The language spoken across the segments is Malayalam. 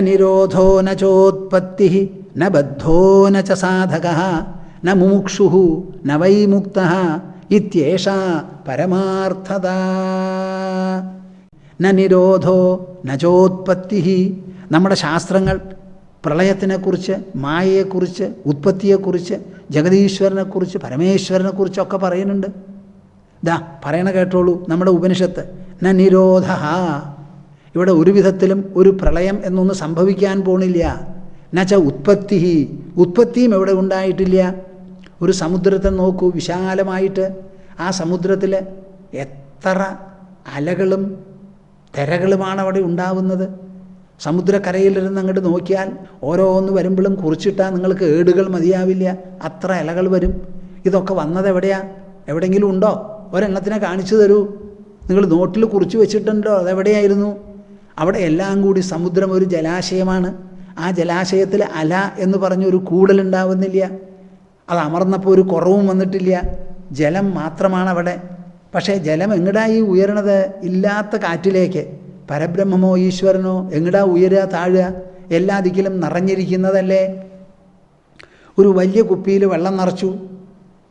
നിരോധോ നോത്പത്തി നദ്ധോ നാധക ന മുക്ത ഇത്യേഷ പരമാർത്ഥത. ന നിരോധോ ന ചോത്പത്തി നമ്മുടെ ശാസ്ത്രങ്ങൾ പ്രളയത്തിനെക്കുറിച്ച് മായയെക്കുറിച്ച് ഉത്പത്തിയെക്കുറിച്ച് ജഗതീശ്വരനെക്കുറിച്ച് പരമേശ്വരനെക്കുറിച്ചൊക്കെ പറയുന്നുണ്ട്. ദാ പറയണ കേട്ടോളൂ നമ്മുടെ ഉപനിഷത്ത്. ന നിരോധ ഇവിടെ ഒരു വിധത്തിലും ഒരു പ്രളയം എന്നൊന്നും സംഭവിക്കാൻ പോണില്ല. എന്നുവെച്ചാൽ ഉത്പത്തി ഉത്പത്തിയും എവിടെ ഉണ്ടായിട്ടില്ല? ഒരു സമുദ്രത്തെ നോക്കൂ വിശാലമായിട്ട്. ആ സമുദ്രത്തിൽ എത്ര അലകളും തിരകളുമാണ് അവിടെ ഉണ്ടാവുന്നത്. സമുദ്രക്കരയിലിരുന്ന് അങ്ങോട്ട് നോക്കിയാൽ ഓരോന്ന് വരുമ്പോഴും കുറിച്ചിട്ടാൽ നിങ്ങൾക്ക് ഏടുകൾ മതിയാവില്ല. അത്ര ഇലകൾ വരും. ഇതൊക്കെ വന്നത് എവിടെയാ? എവിടെയെങ്കിലും ഉണ്ടോ? ഒരെണ്ണത്തിനെ കാണിച്ചു തരൂ. നിങ്ങൾ നോട്ടിൽ കുറിച്ച് വെച്ചിട്ടുണ്ടോ? അതെവിടെയായിരുന്നു? അവിടെ എല്ലാം കൂടി സമുദ്രം ഒരു ജലാശയമാണ്. ആ ജലാശയത്തിൽ അല എന്ന് പറഞ്ഞൊരു കൂടലുണ്ടാവുന്നില്ല അത് അമർന്നപ്പോൾ ഒരു കുറവും വന്നിട്ടില്ല. ജലം മാത്രമാണ് അവിടെ പക്ഷേ ജലം എങ്ങടായി ഉയരണത്? ഇല്ലാത്ത കാറ്റിലേക്ക്. പരബ്രഹ്മമോ ഈശ്വരനോ എങ്ങടാ ഉയരുക താഴുക? എല്ലാ ദിക്കിലും നിറഞ്ഞിരിക്കുന്നതല്ലേ? ഒരു വലിയ കുപ്പിയിൽ വെള്ളം നിറച്ചു.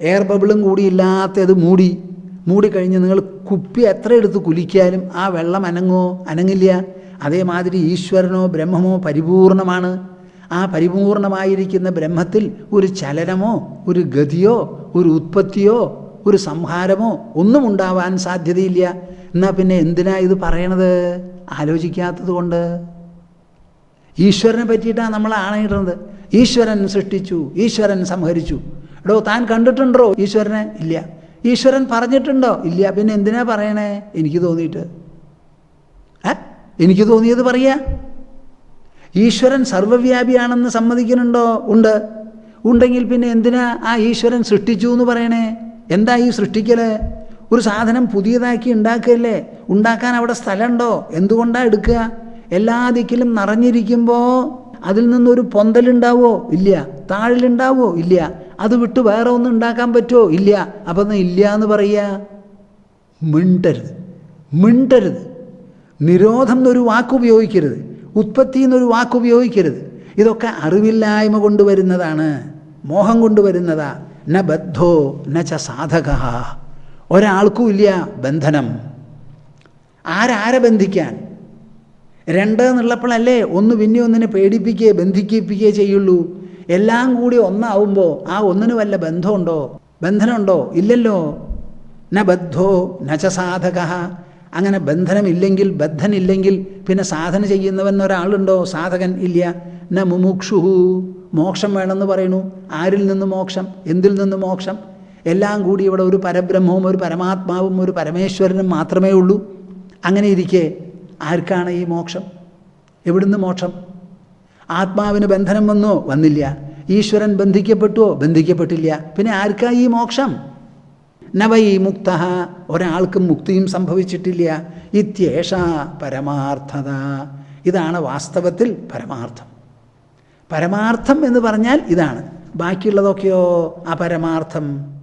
എയർ ബബിളും കൂടി ഇല്ലാത്തത് മൂടി. മൂടിക്കഴിഞ്ഞ് നിങ്ങൾ കുപ്പി എത്ര എടുത്ത് കുലിക്കാനും ആ വെള്ളം അനങ്ങോ അനങ്ങില്ല. അതേമാതിരി ഈശ്വരനോ ബ്രഹ്മമോ പരിപൂർണമാണ്. ആ പരിപൂർണമായിരിക്കുന്ന ബ്രഹ്മത്തിൽ ഒരു ചലനമോ ഒരു ഗതിയോ ഒരു ഉത്പത്തിയോ ഒരു സംഹാരമോ ഒന്നും ഉണ്ടാവാൻ സാധ്യതയില്ല. എന്നാൽ പിന്നെ എന്തിനാ ഇത് പറയണത്? ആലോചിക്കാത്തത് കൊണ്ട്. ഈശ്വരനെ പറ്റിയിട്ടാണ് നമ്മൾ ആണയിടുന്നത് ഈശ്വരൻ സൃഷ്ടിച്ചു ഈശ്വരൻ സംഹരിച്ചു. എടോ താൻ കണ്ടിട്ടുണ്ടോ ഈശ്വരനെ? ഇല്ല. ഈശ്വരൻ പറഞ്ഞിട്ടുണ്ടോ? ഇല്ല പിന്നെ എന്തിനാ പറയണേ? എനിക്ക് തോന്നിയിട്ട്. എനിക്ക് തോന്നിയത് പറയാ? ഈശ്വരൻ സർവവ്യാപിയാണെന്ന് സമ്മതിക്കുന്നുണ്ടോ? ഉണ്ട്. ഉണ്ടെങ്കിൽ പിന്നെ എന്തിനാ ആ ഈശ്വരൻ സൃഷ്ടിച്ചു എന്ന് പറയണേ? എന്താ ഈ സൃഷ്ടിക്കൽ? ഒരു സാധനം പുതിയതാക്കി ഉണ്ടാക്കുകയല്ലേ? ഉണ്ടാക്കാൻ അവിടെ സ്ഥലമുണ്ടോ? എന്തുകൊണ്ടാണ് എടുക്കുക? എല്ലാ ദിക്കിലും നിറഞ്ഞിരിക്കുമ്പോൾ അതിൽ നിന്നൊരു പൊന്തലുണ്ടാവോ? ഇല്ല. താഴിലുണ്ടാവോ? ഇല്ല. അത് വിട്ട് വേറെ ഒന്നും ഉണ്ടാക്കാൻ പറ്റുമോ ഇല്ല. അപ്പം ഇല്ല എന്ന് പറയുക? മിണ്ടരുത്. മിണ്ടരുത്. നിരോധം എന്നൊരു വാക്കുപയോഗിക്കരുത് ഉത്പത്തി എന്നൊരു വാക്ക് ഉപയോഗിക്കരുത്. ഇതൊക്കെ അറിവില്ലായ്മ കൊണ്ടുവരുന്നതാണ്. മോഹം കൊണ്ടുവരുന്നതാ. ന ബദ്ധോ ന ച സാധക. ഒരാൾക്കും ഇല്ല ബന്ധനം. ആരാരെ ബന്ധിക്കാൻ? രണ്ട് എന്നുള്ളപ്പോഴല്ലേ ഒന്ന് പിന്നെ ഒന്നിനെ പേടിപ്പിക്കുകയോ ബന്ധിക്കിപ്പിക്കുകയോ ചെയ്യുള്ളൂ. എല്ലാം കൂടി ഒന്നാവുമ്പോൾ ആ ഒന്നിന് വല്ല ബന്ധമുണ്ടോ? ബന്ധനമുണ്ടോ? ഇല്ലല്ലോ. ന ബദ്ധോ ന ച സാധക. അങ്ങനെ ബന്ധനമില്ലെങ്കിൽ ബദ്ധനില്ലെങ്കിൽ പിന്നെ സാധന ചെയ്യുന്നവൻ ഒരാളുണ്ടോ? സാധകൻ ഇല്ല. ന മുമുക്ഷുഹു മോക്ഷം വേണമെന്ന് പറയുന്നു. ആരിൽ നിന്ന് മോക്ഷം? എന്തിൽ നിന്ന് മോക്ഷം? എല്ലാം കൂടി ഇവിടെ ഒരു പരബ്രഹ്മവും ഒരു പരമാത്മാവും ഒരു പരമേശ്വരനും മാത്രമേ ഉള്ളൂ. അങ്ങനെ ഇരിക്കെ ആർക്കാണ് ഈ മോക്ഷം? എവിടുന്ന് മോക്ഷം? ആത്മാവിന് ബന്ധനം വന്നോ? വന്നില്ല. ഈശ്വരൻ ബന്ധിക്കപ്പെട്ടുവോ? ബന്ധിക്കപ്പെട്ടില്ല. പിന്നെ ആർക്കാ ഈ മോക്ഷം? നവൈ മുക്ത. ഒരാൾക്കും മുക്തിയും സംഭവിച്ചിട്ടില്ല. ഇത്യേഷ പരമാർത്ഥത. ഇതാണ് വാസ്തവത്തിൽ പരമാർത്ഥം. പരമാർത്ഥം എന്ന് പറഞ്ഞാൽ ഇതാണ്. ബാക്കിയുള്ളതൊക്കെയോ അപരമാർത്ഥം.